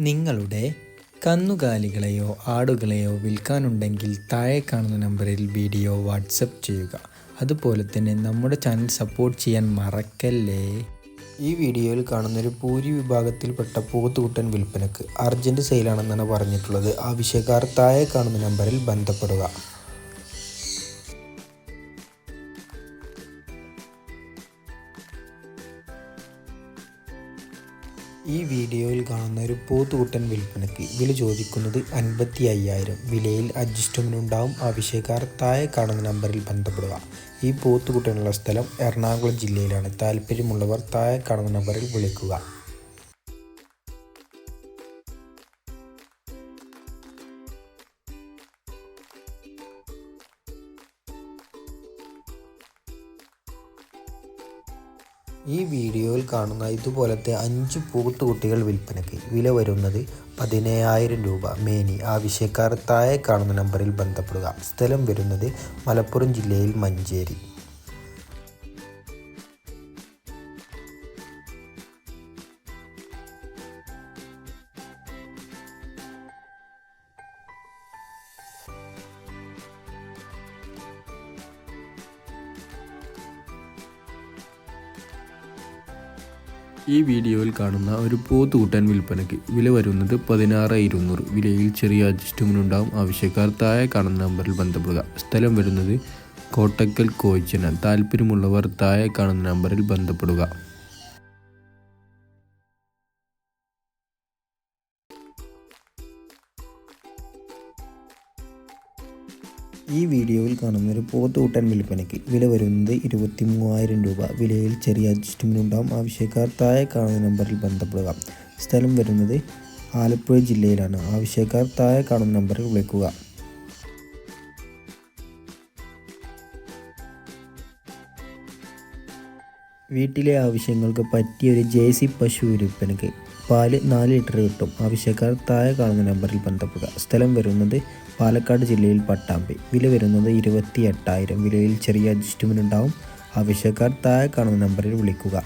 നിങ്ങളുടെ കന്നുകാലികളെയോ ആടുകളെയോ വിൽക്കാനുണ്ടെങ്കിൽ താഴെ കാണുന്ന നമ്പറിൽ വീഡിയോ വാട്സപ്പ് ചെയ്യുക. അതുപോലെ തന്നെ നമ്മുടെ ചാനൽ സപ്പോർട്ട് ചെയ്യാൻ മറക്കല്ലേ? ഈ വീഡിയോയിൽ കാണുന്നൊരു പൂരി വിഭാഗത്തിൽപ്പെട്ട പോത്തുകുട്ടൻ വിൽപ്പനക്ക് അർജന്റ് സെയിലാണെന്നാണ് പറഞ്ഞിട്ടുള്ളത്. ആവശ്യക്കാർ താഴെ കാണുന്ന നമ്പറിൽ ബന്ധപ്പെടുക. ഈ വീഡിയോയിൽ കാണുന്ന ഒരു പോത്തുകുട്ടൻ വിൽപ്പനയ്ക്ക് വില ചോദിക്കുന്നത് അൻപത്തി അയ്യായിരം വിലയിൽ അഡ്ജസ്റ്റ്മെന്റ് ഉണ്ടാവും ആവശ്യക്കാർ താഴെ കാണുന്ന നമ്പറിൽ ബന്ധപ്പെടുക. ഈ പോത്തുകുട്ടനുള്ള സ്ഥലം എറണാകുളം ജില്ലയിലാണ്. താല്പര്യമുള്ളവർ താഴെ കാണുന്ന നമ്പറിൽ വിളിക്കുക. ഈ വീഡിയോയിൽ കാണുന്ന ഇതുപോലത്തെ അഞ്ച് പൂത്തുകുട്ടികൾ വിൽപ്പനയ്ക്ക് വില വരുന്നത് പതിനയ്യായിരം രൂപ. മേനി ആവശ്യക്കാർ താഴെ കാണുന്ന നമ്പറിൽ ബന്ധപ്പെടുക. സ്ഥലം വരുന്നത് മലപ്പുറം ജില്ലയിൽ മഞ്ചേരി. ഈ വീഡിയോയിൽ കാണുന്ന ഒരു പോത്തുകൂട്ടൻ വിൽപ്പനയ്ക്ക് വില വരുന്നത് പതിനാറ് ഇരുന്നൂറ്. വിലയിൽ ചെറിയ അഡ്ജസ്റ്റ്മെന്റ് ഉണ്ടാകും ആവശ്യക്കാർ താഴെ കാണുന്ന നമ്പറിൽ ബന്ധപ്പെടുക. സ്ഥലം വരുന്നത് കോട്ടക്കൽ കോയിച്ചന താല്പര്യമുള്ളവർ താഴെ കാണുന്ന നമ്പറിൽ ബന്ധപ്പെടുക. ഈ വീഡിയോയിൽ കാണുന്ന ഒരു പോത്തുകൂട്ടൻ വിൽപ്പനയ്ക്ക് വില വരുന്നത് ഇരുപത്തി മൂവായിരം രൂപ. വിലയിൽ ചെറിയ അഡ്ജസ്റ്റ്മെന്റ് ഉണ്ടാവും. ആവശ്യക്കാർ താഴെ കാണുന്ന നമ്പറിൽ ബന്ധപ്പെടുക. സ്ഥലം വരുന്നത് ആലപ്പുഴ ജില്ലയിലാണ്. ആവശ്യക്കാർ താഴെ കാണുന്ന നമ്പറിൽ വിളിക്കുക. വീട്ടിലെ ആവശ്യങ്ങൾക്ക് പറ്റിയ ഒരു ജേഴ്സി പശു വിൽപ്പനയ്ക്ക് പാൽ നാല് ലിറ്റർ കിട്ടും. ആവശ്യക്കാർ താഴെ കാണുന്ന നമ്പറിൽ ബന്ധപ്പെടുക. സ്ഥലം വരുന്നത് പാലക്കാട് ജില്ലയിൽ പട്ടാമ്പി. വില വരുന്നത് ഇരുപത്തി എട്ടായിരം വിലയിൽ ചെറിയ അഡ്ജസ്റ്റ്മെന്റ് ഉണ്ടാവും. ആവശ്യക്കാർ താഴെ കാണുന്ന നമ്പറിൽ വിളിക്കുക.